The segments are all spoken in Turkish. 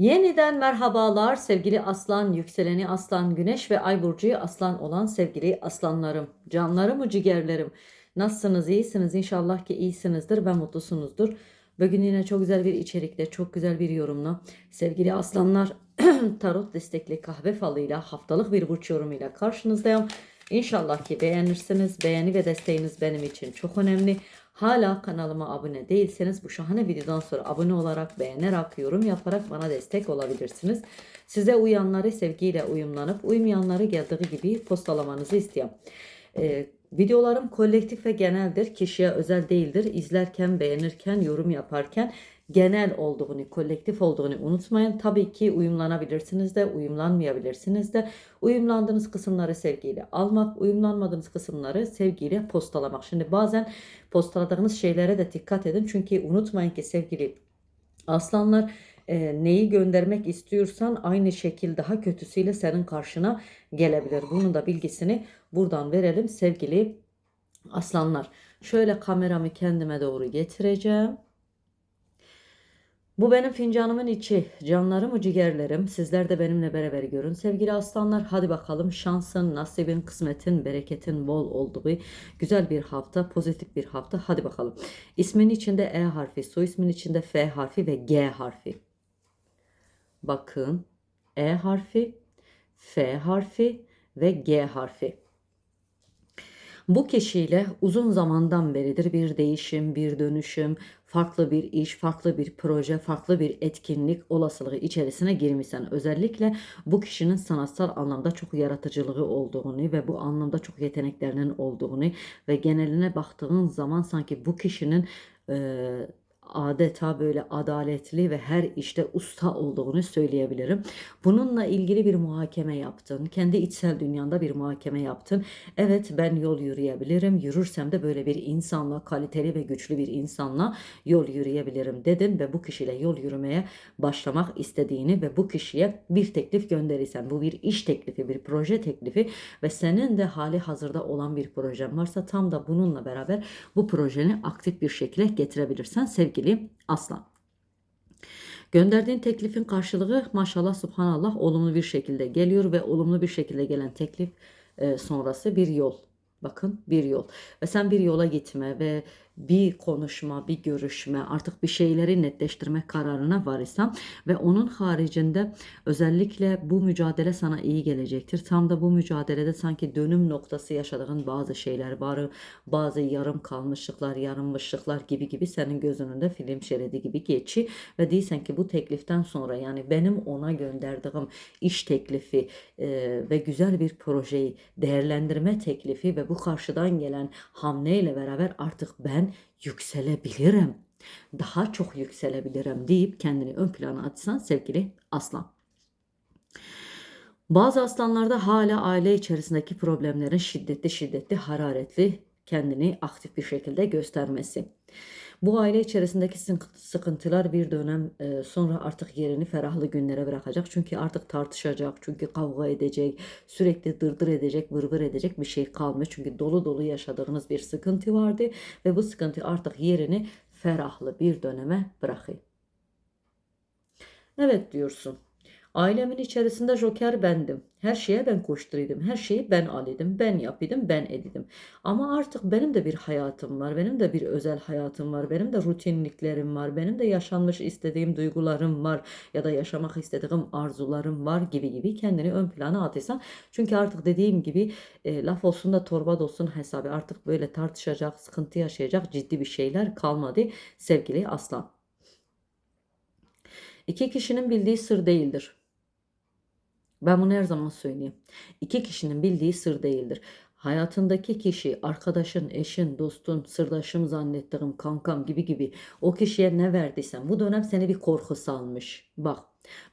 Yeniden merhabalar sevgili aslan, yükseleni aslan, güneş ve ay burcu aslan olan sevgili aslanlarım, canlarım, ciğerlerim. Nasılsınız? İyisiniz? İnşallah ki iyisinizdir ve mutlusunuzdur. Bugün yine çok güzel bir içerikle, çok güzel bir yorumla sevgili aslanlar tarot destekli kahve falıyla haftalık bir burç yorumuyla karşınızdayım. İnşallah ki beğenirsiniz. Beğeni ve desteğiniz benim için çok önemli. Hala kanalıma abone değilseniz bu şahane videodan sonra abone olarak, beğenerek, yorum yaparak bana destek olabilirsiniz. Size uyanları sevgiyle uyumlanıp uymayanları geldiği gibi postalamanızı istiyorum. Ee, videolarım kolektif ve geneldir. Kişiye özel değildir. İzlerken, beğenirken, yorum yaparken genel olduğunu, kolektif olduğunu unutmayın. Tabii ki uyumlanabilirsiniz de, uyumlanmayabilirsiniz de. Uyumlandığınız kısımları sevgiyle almak, uyumlanmadığınız kısımları sevgiyle postalamak. Şimdi bazen postaladığınız şeylere de dikkat edin. Çünkü unutmayın ki sevgili aslanlar e, neyi göndermek istiyorsan aynı şekil daha kötüsüyle senin karşına gelebilir. Bunun da bilgisini buradan verelim sevgili aslanlar. Şöyle kameramı kendime doğru getireceğim. Bu benim fincanımın içi. Canlarım, ciğerlerim. Sizler de benimle beraber görün. Sevgili aslanlar hadi bakalım şansın, nasibin, kısmetin, bereketin bol olduğu güzel bir hafta, pozitif bir hafta. Hadi bakalım. İsmin içinde E harfi, soy ismin içinde F harfi ve G harfi. Bakın E harfi, F harfi ve G harfi. Bu kişiyle uzun zamandan beridir bir değişim, bir dönüşüm, farklı bir iş, farklı bir proje, farklı bir etkinlik olasılığı içerisine girmişsen özellikle bu kişinin sanatsal anlamda çok yaratıcılığı olduğunu ve bu anlamda çok yeteneklerinin olduğunu ve geneline baktığın zaman sanki bu kişinin e, adeta böyle adaletli ve her işte usta olduğunu söyleyebilirim. Bununla ilgili bir muhakeme yaptın. Kendi içsel dünyanda bir muhakeme yaptın. Evet ben yol yürüyebilirim. Yürürsem de böyle bir insanla, kaliteli ve güçlü bir insanla yol yürüyebilirim dedin ve bu kişiyle yol yürümeye başlamak istediğini ve bu kişiye bir teklif gönderirsen bu bir iş teklifi, bir proje teklifi ve senin de hali hazırda olan bir projen varsa tam da bununla beraber bu projeni aktif bir şekilde getirebilirsen sevgili aslan. Gönderdiğin teklifin karşılığı maşallah subhanallah olumlu bir şekilde geliyor ve olumlu bir şekilde gelen teklif e, sonrası bir yol. Bakın bir yol ve sen bir yola gitme ve bir konuşma, bir görüşme, artık bir şeyleri netleştirme kararına varırsan ve onun haricinde özellikle bu mücadele sana iyi gelecektir. Tam da bu mücadelede sanki dönüm noktası yaşadığın bazı şeyler var, bazı yarım kalmışlıklar, yarımmışlıklar gibi gibi senin göz önünde film şeridi gibi geçi ve değilsen ki bu tekliften sonra yani benim ona gönderdiğim iş teklifi e, ve güzel bir projeyi değerlendirme teklifi ve bu karşıdan gelen hamleyle beraber artık ben yükselebilirim. Daha çok yükselebilirim deyip kendini ön plana atsan sevgili aslan. Bazı aslanlarda hala aile içerisindeki problemlerin şiddetli şiddetli hararetli kendini aktif bir şekilde göstermesi. Bu aile içerisindeki sıkıntılar bir dönem e, sonra artık yerini ferahlı günlere bırakacak. Çünkü artık tartışacak, çünkü kavga edecek, sürekli dırdır edecek, vırvır edecek bir şey kalmıyor. Çünkü dolu dolu yaşadığınız bir sıkıntı vardı ve bu sıkıntı artık yerini ferahlı bir döneme bırakıyor. Evet diyorsun. Ailemin içerisinde joker bendim. Her şeye ben koşturuyordum. Her şeyi ben alıyordum. Ben yapıyordum. Ben edidim. Ama artık benim de bir hayatım var. Benim de bir özel hayatım var. Benim de rutinliklerim var. Benim de yaşanmış istediğim duygularım var. Ya da yaşamak istediğim arzularım var gibi gibi kendini ön plana atırsan. Çünkü artık dediğim gibi e, laf olsun da torba olsun hesabı. Artık böyle tartışacak, sıkıntı yaşayacak ciddi bir şeyler kalmadı sevgili aslan. İki kişinin bildiği sır değildir. Ben bunu her zaman söyleyeyim. İki kişinin bildiği sır değildir. Hayatındaki kişi, arkadaşın, eşin, dostun, sırdaşım zannettiğim, kankam gibi gibi o kişiye ne verdiysen bu dönem seni bir korku salmış. Bak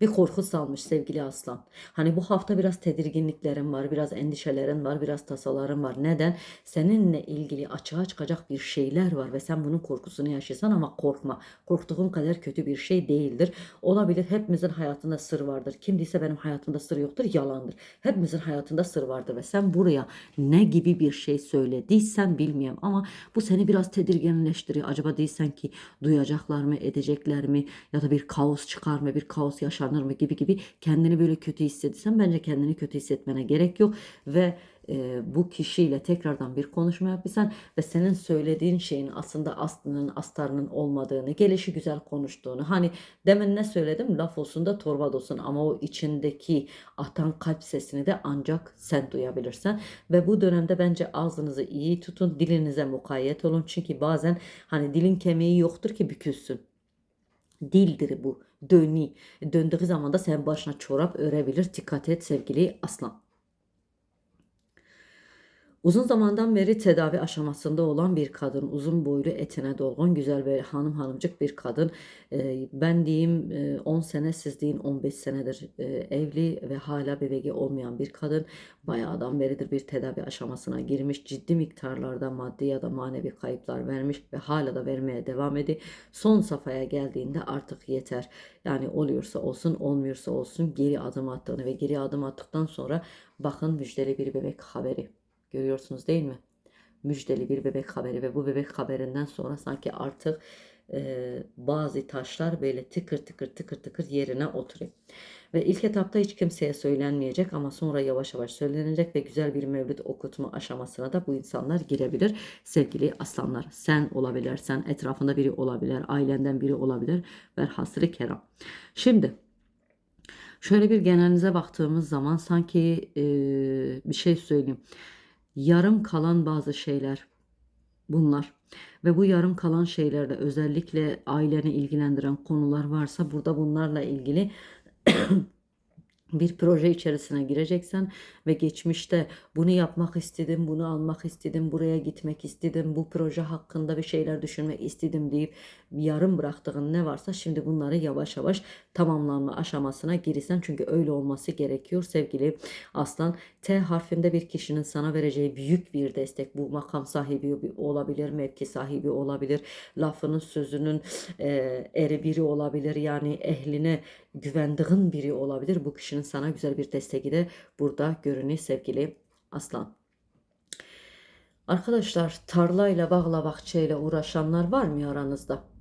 bir korku salmış sevgili aslan. Hani bu hafta biraz tedirginliklerim var, biraz endişelerim var, biraz tasalarım var. Neden? Seninle ilgili açığa çıkacak bir şeyler var ve sen bunun korkusunu yaşıyorsan ama korkma. Korktuğun kadar kötü bir şey değildir. Olabilir hepimizin hayatında sır vardır. Kim diyse benim hayatımda sır yoktur yalandır. Hepimizin hayatında sır vardır ve sen buraya ne gibi bir şey söylediysen bilmiyorum ama bu seni biraz tedirginleştiriyor. Acaba değilsen ki duyacaklar mı, edecekler mi ya da bir kaos çıkar mı, bir kaos yaşanır mı gibi gibi kendini böyle kötü hissediysen bence kendini kötü hissetmene gerek yok ve e, bu kişiyle tekrardan bir konuşma yapırsan ve senin söylediğin şeyin aslında aslının astarının olmadığını, gelişi güzel konuştuğunu. Hani demin ne söyledim? Laf olsun da torba olsun ama o içindeki atan kalp sesini de ancak sen duyabilirsen. Ve bu dönemde bence ağzınızı iyi tutun, dilinize mukayyet olun. Çünkü bazen hani dilin kemiği yoktur ki bükülsün. Dildir bu. Döni. Döndüğü zaman da sen başına çorap örebilir. Dikkat et sevgili aslan. Uzun zamandan beri tedavi aşamasında olan bir kadın, uzun boylu, etine dolgun, güzel ve hanım hanımcık bir kadın. Ee, ben diyeyim e, 10 sene, siz deyin 15 senedir e, evli ve hala bebeği olmayan bir kadın. Bayağıdan beridir bir tedavi aşamasına girmiş, ciddi miktarlarda maddi ya da manevi kayıplar vermiş ve hala da vermeye devam ediyor. Son safhaya geldiğinde artık yeter. Yani oluyorsa olsun, olmuyorsa olsun geri adım attığını ve geri adım attıktan sonra bakın müjdeli bir bebek haberi. Görüyorsunuz değil mi? Müjdeli bir bebek haberi ve bu bebek haberinden sonra sanki artık e, bazı taşlar böyle tıkır tıkır tıkır tıkır yerine oturuyor. Ve ilk etapta hiç kimseye söylenmeyecek ama sonra yavaş yavaş söylenecek ve güzel bir mevlüt okutma aşamasına da bu insanlar girebilir. Sevgili aslanlar sen olabilirsen etrafında biri olabilir, ailenden biri olabilir ve hasrı keram. Şimdi şöyle bir genelinize baktığımız zaman sanki e, bir şey söyleyeyim yarım kalan bazı şeyler bunlar. Ve bu yarım kalan şeylerde özellikle aileni ilgilendiren konular varsa burada bunlarla ilgili bir proje içerisine gireceksen ve geçmişte bunu yapmak istedim, bunu almak istedim, buraya gitmek istedim, bu proje hakkında bir şeyler düşünmek istedim deyip yarım bıraktığın ne varsa şimdi bunları yavaş yavaş tamamlanma aşamasına girisen çünkü öyle olması gerekiyor sevgili aslan. T harfinde bir kişinin sana vereceği büyük bir destek bu makam sahibi olabilir, mevki sahibi olabilir, lafının sözünün e, eri biri olabilir yani ehline güvendiğin biri olabilir. Bu kişinin sana güzel bir desteği de burada görünüyor sevgili aslan. Arkadaşlar tarlayla bağla bahçeyle uğraşanlar var mı aranızda?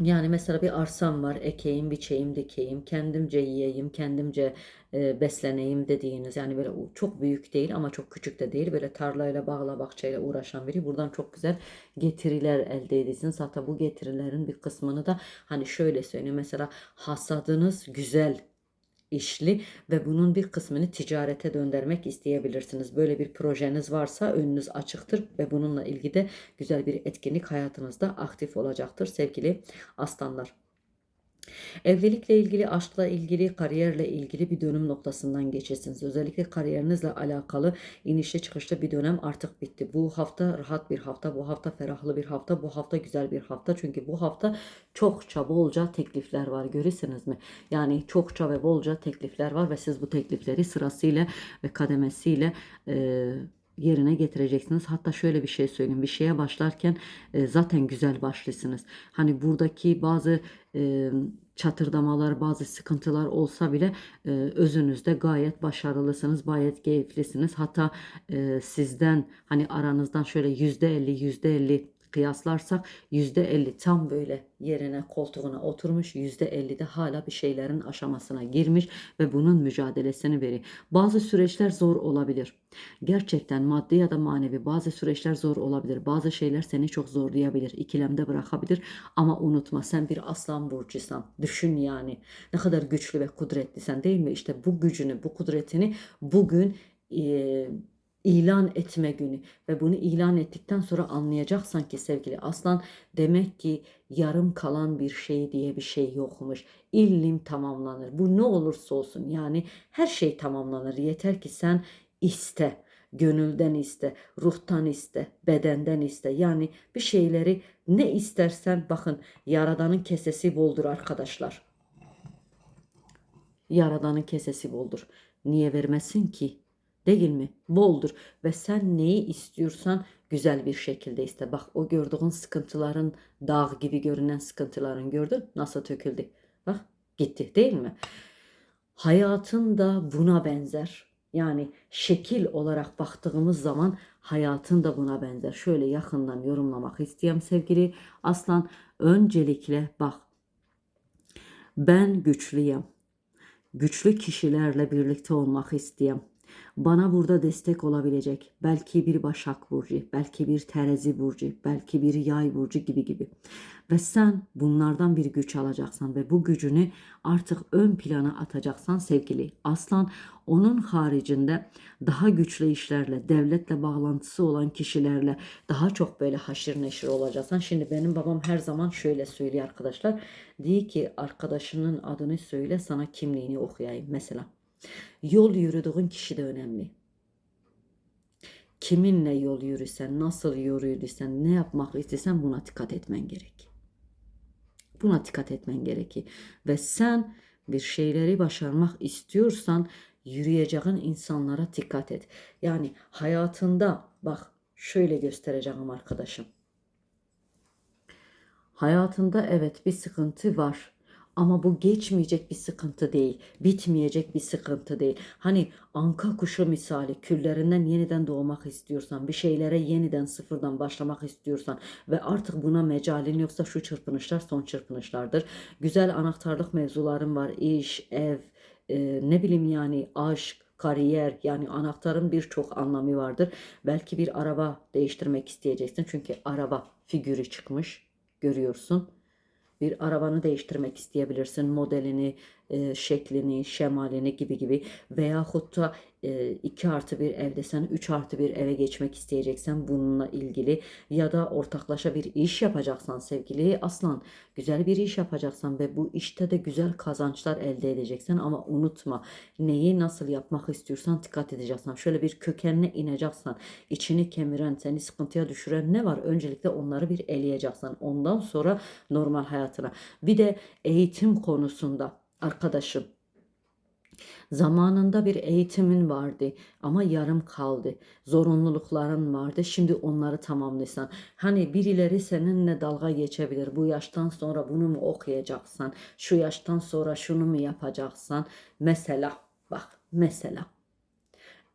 Yani mesela bir arsam var, ekeyim, biçeyim, dikeyim, kendimce yiyeyim, kendimce e, besleneyim dediğiniz yani böyle çok büyük değil ama çok küçük de değil böyle tarlayla bağla bahçeyle uğraşan biri buradan çok güzel getiriler elde edesiniz. Hatta bu getirilerin bir kısmını da hani şöyle söyleyeyim mesela hasadınız güzel işli ve bunun bir kısmını ticarete döndürmek isteyebilirsiniz. Böyle bir projeniz varsa önünüz açıktır ve bununla ilgili de güzel bir etkinlik hayatınızda aktif olacaktır sevgili aslanlar. Evlilikle ilgili, aşkla ilgili, kariyerle ilgili bir dönüm noktasından geçesiniz. Özellikle kariyerinizle alakalı inişli çıkışlı bir dönem artık bitti. Bu hafta rahat bir hafta, bu hafta ferahlı bir hafta, bu hafta güzel bir hafta. Çünkü bu hafta çokça bolca teklifler var görürsünüz mü? Yani çokça ve bolca teklifler var ve siz bu teklifleri sırasıyla ve kademesiyle e, yerine getireceksiniz. Hatta şöyle bir şey söyleyeyim. Bir şeye başlarken e, zaten güzel başlısınız. Hani buradaki bazı e, çatırdamalar, bazı sıkıntılar olsa bile e, özünüzde gayet başarılısınız, gayet keyiflisiniz. Hatta e, sizden hani aranızdan şöyle yüzde elli, yüzde elli kıyaslarsak %50 tam böyle yerine koltuğuna oturmuş %50 de hala bir şeylerin aşamasına girmiş ve bunun mücadelesini veriyor. Bazı süreçler zor olabilir. Gerçekten maddi ya da manevi bazı süreçler zor olabilir. Bazı şeyler seni çok zorlayabilir, ikilemde bırakabilir ama unutma sen bir aslan burcusan. Düşün yani ne kadar güçlü ve kudretlisin değil mi? İşte bu gücünü, bu kudretini bugün e, ilan etme günü ve bunu ilan ettikten sonra anlayacaksan ki sevgili aslan demek ki yarım kalan bir şey diye bir şey yokmuş. İllim tamamlanır. Bu ne olursa olsun yani her şey tamamlanır. Yeter ki sen iste. Gönülden iste, ruhtan iste, bedenden iste. Yani bir şeyleri ne istersen bakın Yaradan'ın kesesi boldur arkadaşlar. Yaradan'ın kesesi boldur. Niye vermesin ki? Değil mi? Boldur. Ve sen neyi istiyorsan güzel bir şekilde iste. Bak o gördüğün sıkıntıların dağ gibi görünen sıkıntıların gördün nasıl töküldü. Bak gitti değil mi? Hayatın da buna benzer. Yani şekil olarak baktığımız zaman hayatın da buna benzer. Şöyle yakından yorumlamak istiyorum sevgili aslan. Öncelikle bak Ben güçlüyüm. Güçlü kişilerle birlikte olmak isteyen, bana burada destek olabilecek, belki bir Başak Burcu, belki bir Terezi Burcu, belki bir Yay Burcu gibi gibi. Ve sen bunlardan bir güç alacaksan ve bu gücünü artık ön plana atacaksan sevgili Aslan, onun haricinde daha güçlü işlerle, devletle bağlantısı olan kişilerle daha çok böyle haşır neşir olacaksan. Şimdi benim babam her zaman şöyle söylüyor arkadaşlar. Diyor ki arkadaşının adını söyle sana kimliğini okuyayım mesela. Yol yürüdüğün kişi de önemli. Kiminle yol yürüsen, nasıl yol yürüsen, ne yapmak istesen buna dikkat etmen gerek. Buna dikkat etmen gerekir. Ve sen bir şeyleri başarmak istiyorsan yürüyeceğin insanlara dikkat et. Yani hayatında bak şöyle göstereceğim arkadaşım. Hayatında evet bir sıkıntı var. Ama bu geçmeyecek bir sıkıntı değil. Bitmeyecek bir sıkıntı değil. Hani anka kuşu misali küllerinden yeniden doğmak istiyorsan, bir şeylere yeniden sıfırdan başlamak istiyorsan ve artık buna mecalin yoksa şu çırpınışlar son çırpınışlardır. Güzel anahtarlık mevzuların var. İş, ev, e, ne bileyim yani aşk, kariyer yani anahtarın birçok anlamı vardır. Belki bir araba değiştirmek isteyeceksin çünkü araba figürü çıkmış görüyorsun bir arabanı değiştirmek isteyebilirsin. Modelini, e, şeklini, şemalini gibi gibi. Veyahut da e, 2 artı bir evdesen 3 artı bir eve geçmek isteyeceksen bununla ilgili ya da ortaklaşa bir iş yapacaksan sevgili aslan güzel bir iş yapacaksan ve bu işte de güzel kazançlar elde edeceksin ama unutma neyi nasıl yapmak istiyorsan dikkat edeceksin. Şöyle bir kökenine ineceksin. içini kemiren, seni sıkıntıya düşüren ne var? Öncelikle onları bir eleyeceksin. Ondan sonra normal hayatına. Bir de eğitim konusunda arkadaşım Zamanında bir eğitimin vardı ama yarım kaldı. Zorunlulukların vardı. Şimdi onları tamamlıyorsan. Hani birileri seninle dalga geçebilir. Bu yaştan sonra bunu mu okuyacaksan? Şu yaştan sonra şunu mu yapacaksan? Mesela bak mesela.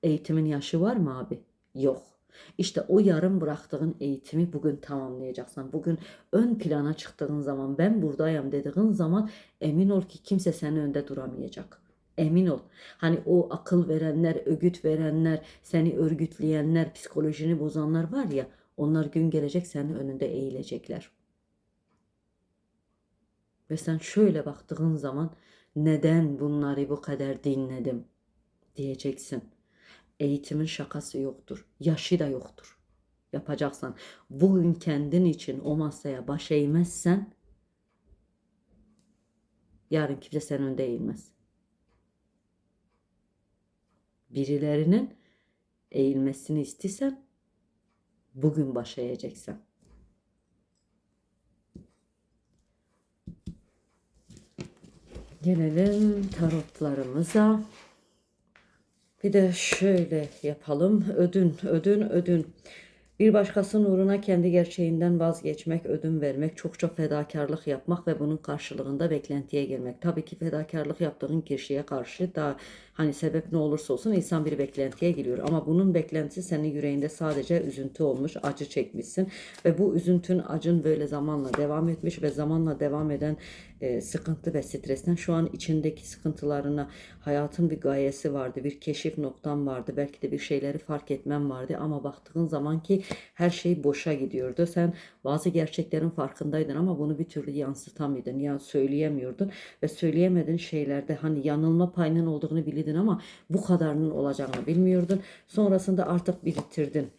Eğitimin yaşı var mı abi? Yok. İşte o yarım bıraktığın eğitimi bugün tamamlayacaksın. Bugün ön plana çıktığın zaman ben buradayım dediğin zaman emin ol ki kimse senin önünde duramayacak. Emin ol. Hani o akıl verenler, ögüt verenler, seni örgütleyenler, psikolojini bozanlar var ya, onlar gün gelecek senin önünde eğilecekler. Ve sen şöyle baktığın zaman neden bunları bu kadar dinledim diyeceksin. Eğitimin şakası yoktur. Yaşı da yoktur. Yapacaksan bugün kendin için o masaya baş eğmezsen yarın kimse senin önünde eğilmez. Birilerinin eğilmesini istesen bugün baş eğeceksin. Gelelim tarotlarımıza. Bir de şöyle yapalım. Ödün, ödün, ödün. Bir başkasının uğruna kendi gerçeğinden vazgeçmek, ödün vermek, çokça fedakarlık yapmak ve bunun karşılığında beklentiye girmek. Tabii ki fedakarlık yaptığın kişiye karşı da hani sebep ne olursa olsun insan bir beklentiye giriyor. Ama bunun beklentisi senin yüreğinde sadece üzüntü olmuş, acı çekmişsin. Ve bu üzüntün, acın böyle zamanla devam etmiş ve zamanla devam eden e, sıkıntı ve stresten şu an içindeki sıkıntılarına hayatın bir gayesi vardı, bir keşif noktam vardı, belki de bir şeyleri fark etmem vardı ama baktığın zaman ki her şey boşa gidiyordu. Sen bazı gerçeklerin farkındaydın ama bunu bir türlü yansıtamıyordun ya söyleyemiyordun ve söyleyemediğin şeylerde hani yanılma payının olduğunu biliyordun ama bu kadarının olacağını bilmiyordun. Sonrasında artık biriktirdin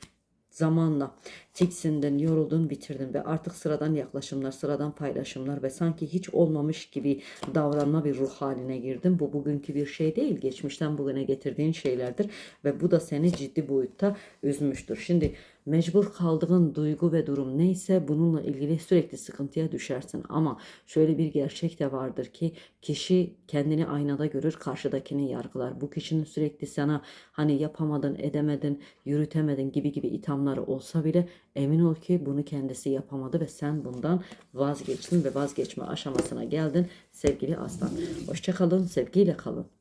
zamanla tiksindin, yoruldun, bitirdin ve artık sıradan yaklaşımlar, sıradan paylaşımlar ve sanki hiç olmamış gibi davranma bir ruh haline girdin. Bu bugünkü bir şey değil, geçmişten bugüne getirdiğin şeylerdir ve bu da seni ciddi boyutta üzmüştür. Şimdi mecbur kaldığın duygu ve durum neyse bununla ilgili sürekli sıkıntıya düşersin. Ama şöyle bir gerçek de vardır ki kişi kendini aynada görür, karşıdakini yargılar. Bu kişinin sürekli sana hani yapamadın, edemedin, yürütemedin gibi gibi ithamları olsa bile emin ol ki bunu kendisi yapamadı ve sen bundan vazgeçtin ve vazgeçme aşamasına geldin sevgili aslan. Hoşçakalın, sevgiyle kalın.